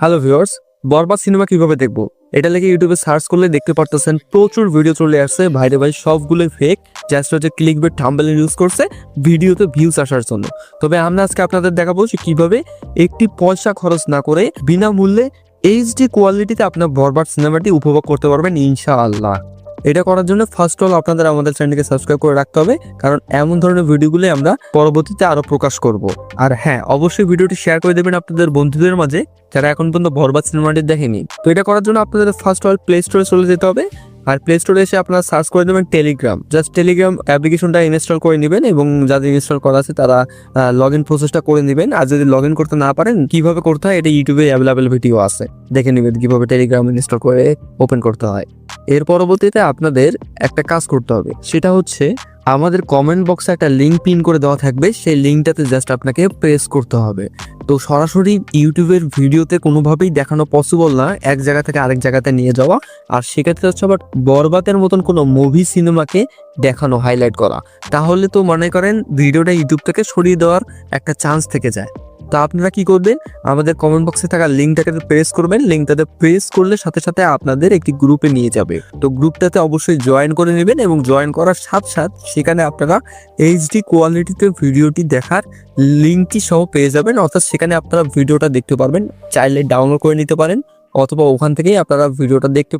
Hello viewers বরবাদ cinema কীভাবে দেখব? এটা লেগে ইউটিউবে সার্চ করলে দেখতে পারতেছেন, প্রচুর ভিডিও চলে আসছে। ভাইরে ভাই, সবগুলোই ফেক জাস্ট হচ্ছে ক্লিক বেট থাম্বেল ইউজ করছে ভিডিওতে ভিউজ আসার জন্য। তবে আমরা আজকে আপনাদের দেখাবো যে কীভাবে একটি পয়সা খরচ না করে বিনামূল্যে এইচডি কোয়ালিটিতে আপনার বরবাদ সিনেমাটি উপভোগ করতে পারবেন, ইনশাআল্লাহ। এটা করার জন্য ফার্স্ট অল আপনাদের আমাদের চ্যানেলকে সাবস্ক্রাইব করে রাখতে হবে, কারণ এমন ধরনের ভিডিওগুলো আমরা পরবর্তীতে আরও প্রকাশ করব। আর হ্যাঁ অবশ্যই ভিডিওটি শেয়ার করে দেবেন আপনাদের বন্ধুদের মাঝে, যারা এখন পর্যন্ত ভরবাদ সিনেমাটি দেখেনি। তো এটা করার জন্য আপনাদের ফার্স্ট অল প্লে স্টোরে চলে যেতে হবে। আর প্লে স্টোরে এসে আপনারা সার্চ করে দেবেন টেলিগ্রাম জাস্ট টেলিগ্রাম অ্যাপ্লিকেশনটা ইনস্টল করে নেবেন এবং যাদের ইনস্টল করা আছে তারা লগ ইন প্রসেসটা করে নেবেন। আর যদি লগ ইন করতে না পারেন, কীভাবে করতে হয়, এটা ইউটিউবে অ্যাভেলেবেল ভিডিও আছে। দেখে নেবেন কীভাবে টেলিগ্রাম ইনস্টল করে ওপেন করতে হয়। এর পরবর্তীতে আপনাদের একটা কাজ করতে হবে। সেটা হচ্ছে আমাদের কমেন্ট বক্সে একটা লিঙ্ক পিন করে দেওয়া থাকবে, সেই লিঙ্কটাতে জাস্ট আপনাকে প্রেস করতে হবে। তো সরাসরি ইউটিউবের ভিডিওতে কোনোভাবেই দেখানো পসিবল না, এক জায়গা থেকে আরেক জায়গাতে নিয়ে যাওয়া। আর সেক্ষেত্রে হচ্ছে আবার বরবাতের মতন কোনো মুভি সিনেমাকে দেখানো হাইলাইট করা। তাহলে তো মনে করেন, ভিডিওটা ইউটিউব থেকে সরিয়ে দেওয়ার একটা চান্স থেকে যায়। তা আপনারা কি করবেন? আমাদের কমেন্ট বক্সে থাকা লিঙ্কটাকে প্রেস করবেন। লিঙ্কটাতে প্রেস করলে সাথে সাথে আপনাদের একটি গ্রুপে নিয়ে যাবে। তো গ্রুপটাতে অবশ্যই জয়েন করে নেবেন এবং জয়েন করার সাথে সাথে সেখানে আপনারা এইচডি কোয়ালিটিতে ভিডিওটি দেখার লিঙ্কটি সহ পেয়ে যাবেন। অর্থাৎ সেখানে আপনারা ভিডিওটা দেখতে পারবেন। চাইলে ডাউনলোড করে নিতে পারেন। অথবা ওখান থেকেই আপনারা ভিডিওটা দেখতে